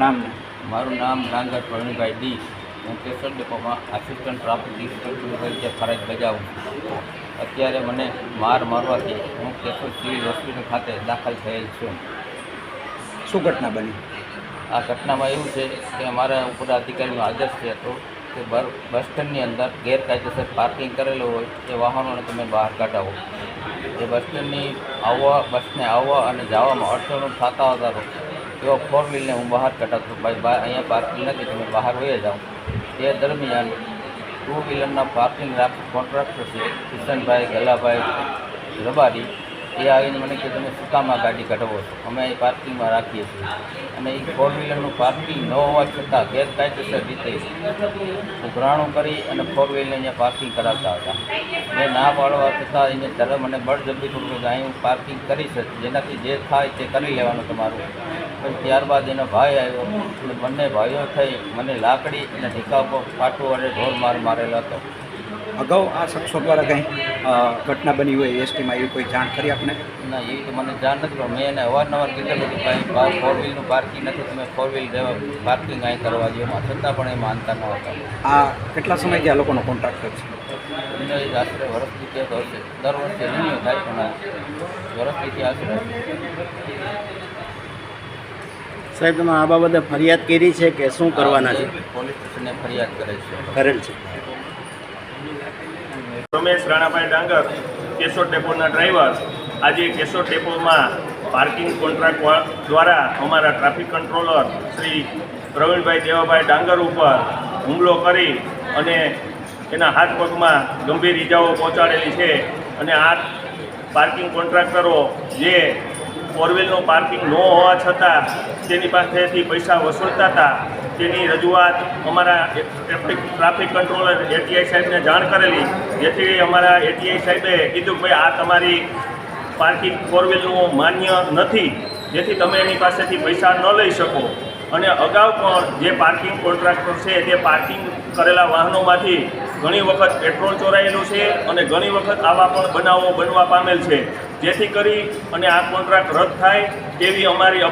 નામ મારું નામ ડાંગર પ્રવીણભાઈ ડી હું કેશોદ ડેપોમાં આસિસ્ટન્ટ ટ્રાફિક ઇન્સ્પેક્ટર તરીકે ફરજ બજાવું છું. અત્યારે મને માર મારવાથી હું કેશોદ સિવિલ હોસ્પિટલ ખાતે દાખલ થયેલ છું. શું ઘટના બની? આ ઘટનામાં એવું છે કે અમારા ઉપર અધિકારીનો આદેશ છે હતો કે બસ સ્ટેન્ડની અંદર ગેરકાયદેસર પાર્કિંગ કરેલું હોય એ વાહનોને તમે બહાર કાઢાવો. એ બસ સ્ટેન્ડની આવવા બસને આવવા અને જવામાં અડચણો થતા હતા એવો ફોર વ્હીલને હું બહાર કાઢાતો ભાઈ અહીંયા પાર્કિંગ નથી, તમે બહાર વહી જાઓ. તે દરમિયાન ટુ વ્હીલરના પાર્કિંગ રાખ કોન્ટ્રાક્ટર છે. કિશનભાઈ, ગલાભાઈ, રબારી. એ આવીને મને કે તમે શું ગાડી કઢાવો છો. અમે એ પાર્કિંગમાં રાખીએ છીએ. અને એ ફોર વ્હીલરનું પાર્કિંગ ન હોવા છતાં ગેરકાયદેસર રીતે ઉઘરાણું કરી અને ફોર વ્હીલરને અહીંયા પાર્કિંગ કરાવતા હતા. મેં ના પાડવા છતાં એને તરફ મને બળજબરીપૂર્વક અહીં હું પાર્કિંગ કરીશ જેનાથી જે થાય તે કરી લેવાનું તમારું. પછી ત્યારબાદ એનો ભાઈ આવ્યો અને બંને ભાઈઓ થઈ મને લાકડી અને ઢીકા ઉપર પાટો અને ઢોર માર મારેલો હતો. અગાઉ આ શખ્સો દ્વારા કંઈ ઘટના બની હોય એસટીમાં એવી કોઈ જાણ કરી આપને? ના એ તો મને જાણ નથી પણ મેં એને અવારનવાર કીધેલું કે ભાઈ ફોર વ્હીલનું પાર્કિંગ નથી તમે ફોર વ્હીલ પાર્કિંગ અહીં કરવા દો એમાં છતાં પણ એ માનતા ન હતા આ કેટલા સમયથી આ લોકોનો કોન્ટ્રાક્ટર છે? આશરે વર્ષથી તો હશે. દર વર્ષે નહીં થાય પણ આ વર્ષથી આશરે. સાહેબ તમે આ બાબતે ફરિયાદ કરી છે કે શું કરવાના છે? પોલીસ સ્ટેશને ફરિયાદ કરે છે. કરેલ છે. રમેશ રાણાભાઈ ડાંગર, કેશોદ ડેપોના ડ્રાઈવર. આજે કેશોદ ડેપોમાં પાર્કિંગ કોન્ટ્રાક્ટ દ્વારા અમારા ટ્રાફિક કંટ્રોલર શ્રી પ્રવીણભાઈ દેવાભાઈ ડાંગર ઉપર હુમલો કરી અને એના હાથ પગમાં ગંભીર ઈજાઓ પહોંચાડેલી છે. અને આ પાર્કિંગ કોન્ટ્રાક્ટરો જે ફોરવ્હીલનું પાર્કિંગ ન હોવા છતાં તેની પાસેથી પૈસા વસૂલતા હતા તેની રજૂઆત અમારા ટ્રાફિક ટ્રાફિક કંટ્રોલર એટીઆઈ સાહેબને જાણ કરેલી, જેથી અમારા એટીઆઈ સાહેબે કીધું ભાઈ, આ તમારી પાર્કિંગ ફોર વ્હીલનું માન્ય નથી, જેથી તમે એની પાસેથી પૈસા ન લઈ શકો. અને અગાઉ પણ જે પાર્કિંગ કોન્ટ્રાક્ટર છે તે પાર્કિંગ કરેલા વાહનોમાંથી ઘણી વખત પેટ્રોલ ચોરાયેલું છે અને ઘણી વખત આવા પણ બનાવો બનવા પામેલ છે. જેથી કરી અને આ કોન્ટ્રાક્ટ રદ થાય તેવી અમારી